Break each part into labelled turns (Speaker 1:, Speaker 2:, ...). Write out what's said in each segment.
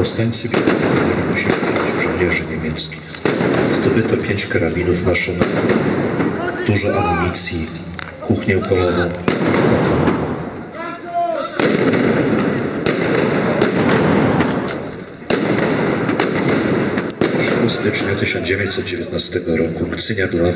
Speaker 1: Powstańcy wielokrotnie musieli żołnierzy niemieckich. Zdobyto pięć karabinów maszynowych, dużo amunicji, kuchnię polową, hotel. 6 stycznia 1919 roku Kcynia była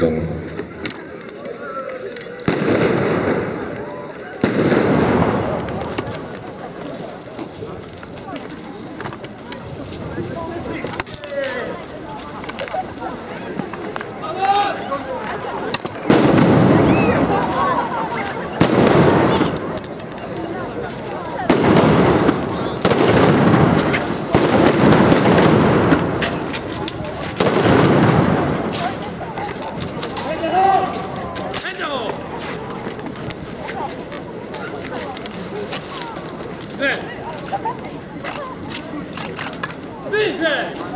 Speaker 1: wolna.
Speaker 2: Wyżej!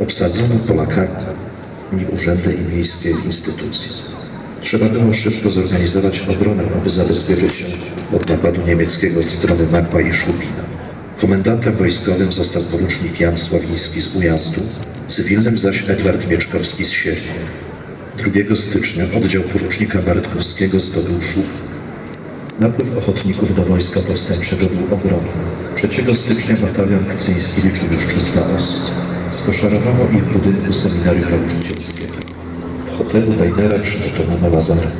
Speaker 1: Obsadzono Polakami urzędy i miejskie instytucje. Trzeba było szybko zorganizować obronę, aby zabezpieczyć się od napadu niemieckiego od strony Nakła i Szubina. Komendantem wojskowym został porucznik Jan Sławiński z Ujazdu, cywilnym zaś Edward Mieczkowski z Siedmiu. 2 stycznia oddział porucznika Bartkowskiego zdobył Szub. Napływ ochotników do wojska powstańczego był ogromny. 3 stycznia batalion kcyński liczył już 300 osób. Skoszarowano ich w budynku seminarium nauczycielskiego. W hotelu Deidera przygotowano lazaret.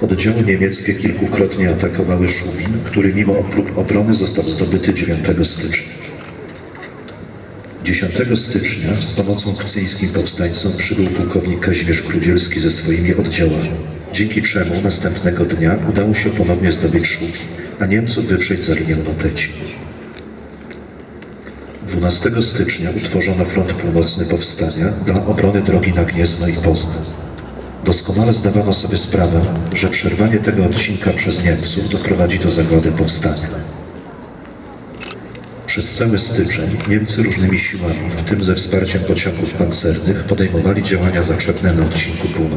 Speaker 1: Oddziały niemieckie kilkukrotnie atakowały Szubin, który mimo prób obrony został zdobyty 9 stycznia. 10 stycznia z pomocą kcyńskim powstańcom przybył pułkownik Kazimierz Grudzielski ze swoimi oddziałami, dzięki czemu następnego dnia udało się ponownie zdobyć Szub, a Niemców wyprzeć za linię Noteci. 12 stycznia utworzono Front Północny Powstania dla obrony drogi na Gniezno i Poznań. Doskonale zdawano sobie sprawę, że przerwanie tego odcinka przez Niemców doprowadzi do zagłady powstania. Przez cały styczeń Niemcy różnymi siłami, w tym ze wsparciem pociągów pancernych, podejmowali działania zaczepne na odcinku północnym.